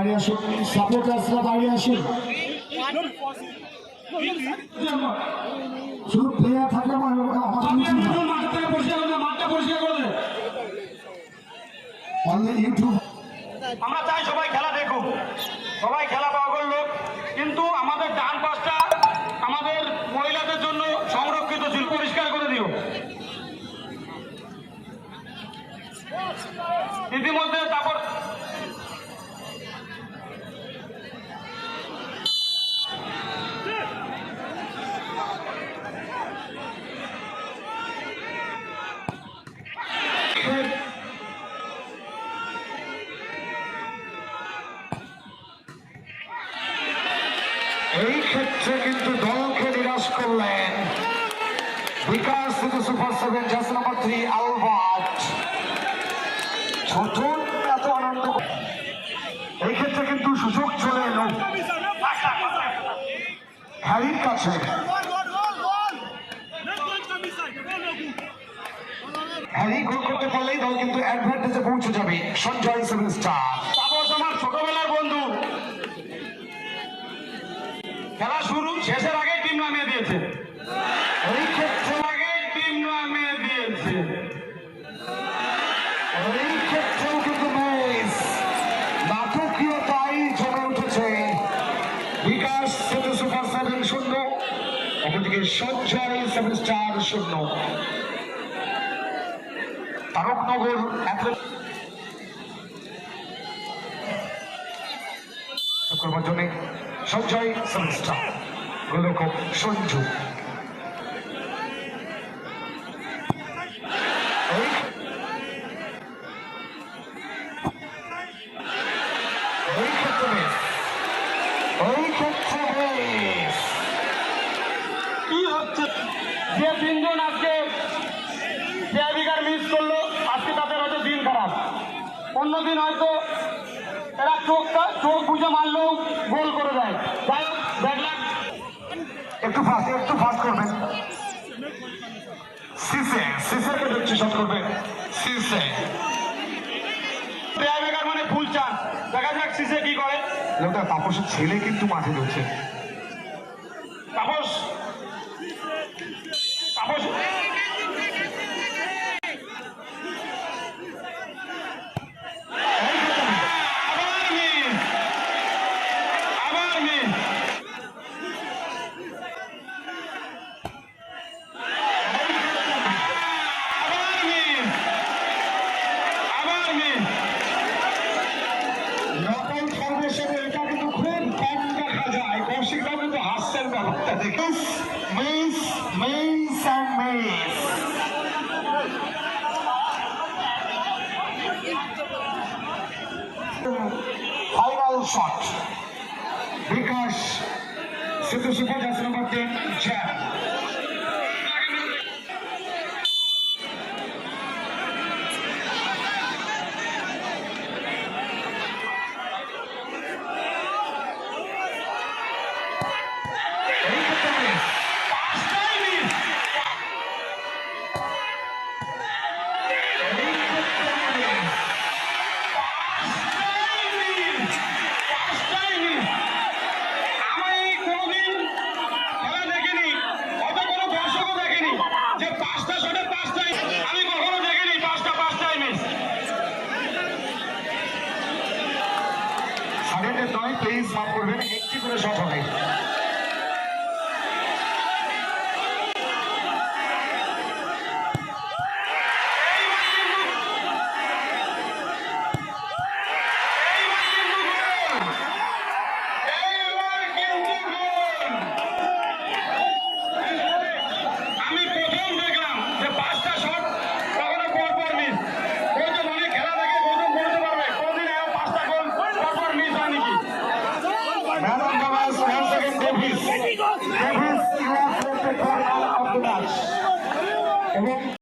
দাঁড়িয়ে আসুন সাপোর্টার্সরা দাঁড়িয়ে আসুন। শুধু প্লেয়ার থাকলে আমার চাই সবাই খেলা দেখুক। সবাই খেলা পাগল লোক, কিন্তু আমাদের ডান পাশটা আমাদের মহিলাদের জন্য সংরক্ষিত ছিল, পরিষ্কার করে দিও। ইতিমধ্যে তারপর এই ক্ষেত্রে কিন্তু দলকে নিরাশ করলেন বিকাশ থেকে সুপার সেভেন জাস নাম্বার থ্রি, আলবার্ট। ছোটন এত আনন্দ এই ক্ষেত্রে কিন্তু সুযোগ চলে এলো। হ্যারির কাছে। হ্যারি গোল করতে পারলেই দল কিন্তু অ্যাডভান্টেজে পৌঁছে যাবে। সঞ্জয় সেভেন স্টার আমার ছোটবেলার বন্ধু। খেলা শুরু, শেষের আগে টিম নামিয়ে দিয়েছে এই ক্ষেত্রে আগে টিম নামিয়ে দিয়েছে এই ক্ষেত্রেও কিন্তু বেশ নাটকীয়তাই জমে উঠেছে বিকাশ সেভেন সুপার সেভেন শূন্য অপরদিকে সঞ্জয় সেভেন স্টার শূন্য। তারকনগর করবার জন্য সঞ্জয় সেভেন স্টার গোলরক্ষক সঞ্জু। এই ক্ষেত্রে এই ক্ষেত্রে যে তিনজন আজকে প্লেয়ারিকার মিস করল, আজকে তাদের হয়তো দিন খারাপ। অন্যদিন হয়তো এরা চোখটা, চোখ বুঝে মারলেও গোল করে দেয়। যাই হোক দেখলাম একটু ফাস্ট একটু ফাস্ট করবেন। সিসে সিসেকে দেখছি শট করবে সিসে প্লেয়ারিকার মানে ফুল চান্স দেখা যাক সিসে কি করে। লোকটা তাপসের ছেলে কিন্তু মাঠে রয়েছে Kiss, miss, and miss. Final shot. Because Siddhu please মাফ করবেন একটি করে শট হবে